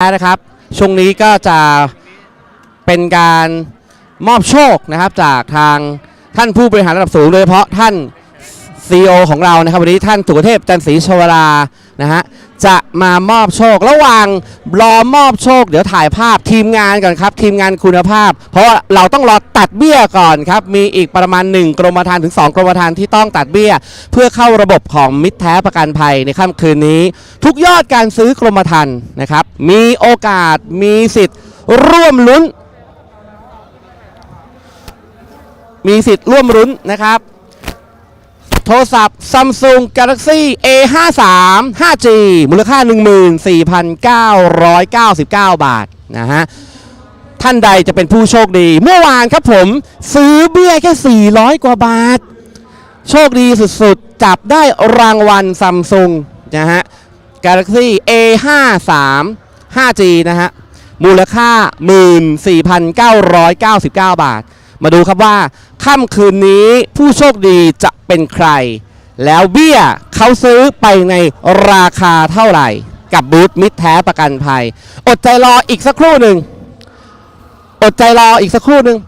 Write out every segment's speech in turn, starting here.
นะครับช่วงนี้ก็จะเป็นการมอบโชคนะครับจากทางท่านผู้บริหารระดับสูงโดยเฉพาะท่าน CEO ของเรานะครับวันนี้ท่านสุเทพจันทร์ศรีชวรานะฮะ จะมามอบโชค ระหว่างรอมอบโชค เดี๋ยวถ่ายภาพทีมงานก่อนครับ ทีมงานคุณภาพ เพราะว่าเราต้องรอตัดเบี้ยก่อนครับ มีอีกประมาณ 1 กรมธรรม์ถึง 2 กรมธรรม์ที่ต้องตัดเบี้ย เพื่อเข้าระบบของมิตรแท้ประกันภัยในค่ำคืนนี้ ทุกยอดการซื้อกรมธรรม์นะครับ มีโอกาสมีสิทธิ์ ร่วมลุ้น มีสิทธิ์ร่วมลุ้นนะครับ โทรศัพท์ Samsung Galaxy A53 5G มูลค่า 14,999 บาทนะฮะท่านใดจะเป็นผู้โชคดี เมื่อวานครับผมซื้อเบี้ยแค่ 400 กว่าบาท โชคดีสุดๆ จับได้รางวัล Samsung นะฮะ Galaxy A53 5G นะฮะ มูลค่า 14,999 บาท มาดูครับว่าค่ำคืนนี้ผู้โชคดีจะเป็นใคร แล้วเบี้ยเขาซื้อไปในราคาเท่าไหร่ กับบูธมิตรแท้ประกันภัย อดใจรออีกสักครู่หนึ่งอดใจรออีกสักครู่หนึ่ง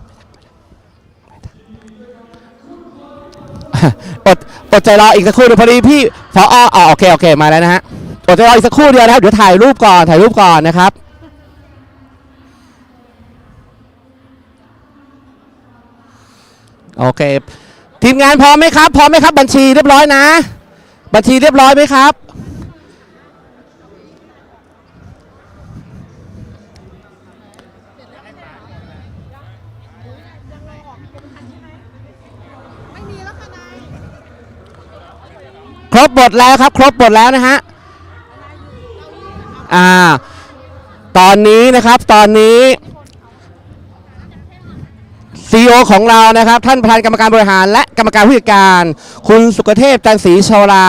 อดอดใจรออีกสักครู่นึงพอดีพี่พออ๋อโอเคโอเคมาแล้วนะฮะอดใจรออีกสักครู่เดียวนะครับเดี๋ยวถ่ายรูปก่อนถ่ายรูปก่อนนะครับ โอเค ทีมงานพร้อมไหมครับ พร้อมไหมครับ บัญชีเรียบร้อยนะ บัญชีเรียบร้อยไหมครับไม่มีแล้วค่ะนายครบหมดแล้วครับ ครบหมดแล้วนะฮะ อ่า ตอนนี้นะครับ ตอนนี้ CEO ของเรานะครับ ท่านประธานกรรมการบริหาร และกรรมการผู้จัดการ คุณสุกเทพจันศรีชวรา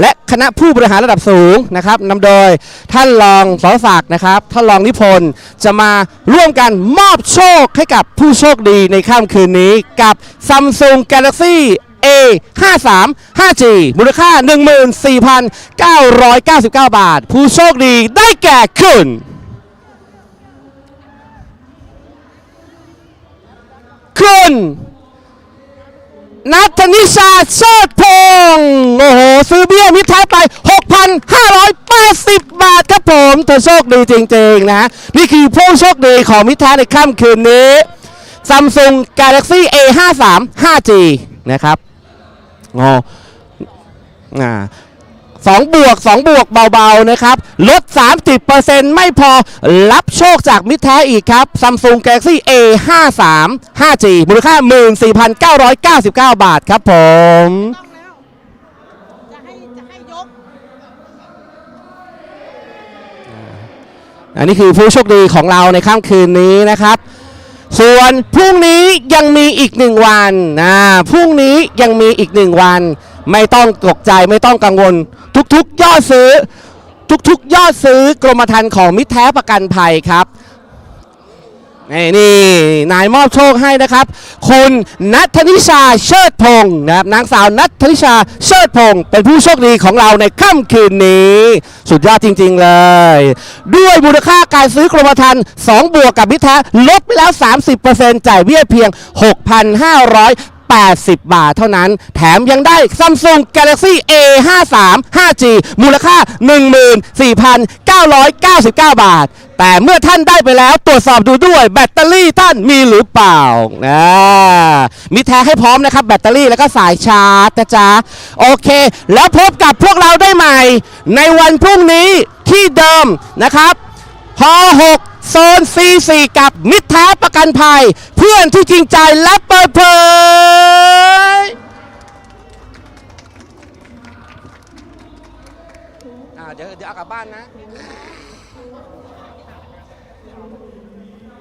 และคณะผู้บริหารระดับสูงนะครับนำโดยท่านรองสรศักดิ์นะครับ ท่านรองนิพนธ์จะมาร่วมกันมอบโชคให้กับผู้โชคดีในค่ำคืนนี้กับ Samsung Galaxy A 5 3 5G มูลค่า 14,999 บาท ผู้โชคดีได้แก่คุณ นัทนิชาเชิดพงศ์โอ้โห ซื้อเบี้ยมิตรแท้ไป 6,580 บาทครับผมเธอโชคดีจริงๆนะ นี่คือผู้โชคดีของมิตรแท้ในค่ำคืนนี้ Samsung Galaxy A53 5G นะครับอ๋ออ่า สองบวกสองบวกเบาๆนะครับ ลด 30%ไม่พอรับโชคจากมิตรแท้อีกครับ Samsung Galaxy A53 5G มูลค่า 14,999 บาทครับผมต้องแล้วจะให้จะให้ยกอันนี้คือผู้โชคดีของเราในค่ำคืนนี้นะครับ ส่วนพรุ่งนี้ยังมีอีกหนึ่งวันนะพรุ่งนี้ยังมีอีกหนึ่งวัน ไม่ต้องตกใจไม่ต้องกังวล ทุกๆยอดซื้อ ทุกๆยอดซื้อกรมธรรม์ของมิตรแท้ประกันภัยครับนี่นี่นายมอบโชคให้นะครับ คุณนัทนิชาเชิดพงศ์นะครับนางสาวนัทนิชาเชิดพงศ์เป็นผู้โชคดีของเราในค่ำคืนนี้ สุดยอดจริง ๆเลย ด้วยมูลค่าการซื้อกรมธรรม์2บวกกับมิตรแท้ลดไปแล้ว 30%จ่ายเบี้ยเพียง 6,500 80 บาทเท่านั้น แถมยังได้ Samsung Galaxy A53 5G มูลค่า 14,999 บาท แต่เมื่อท่านได้ไปแล้วตรวจสอบดูด้วยแบตเตอรี่ท่านมีหรือเปล่านะมีแท้ให้พร้อมนะครับ แบตเตอรี่แล้วก็สายชาร์จนะจ๊ะ โอเค แล้วพบกับพวกเราได้ใหม่ ในวันพรุ่งนี้ที่เดิมนะครับฮ6โซน C4 กับมิตรแท้ประกันภัย เพื่อนที่จริงใจและเปิดเผย เดี๋ยวเดี๋ยวเอากลับบ้านนะ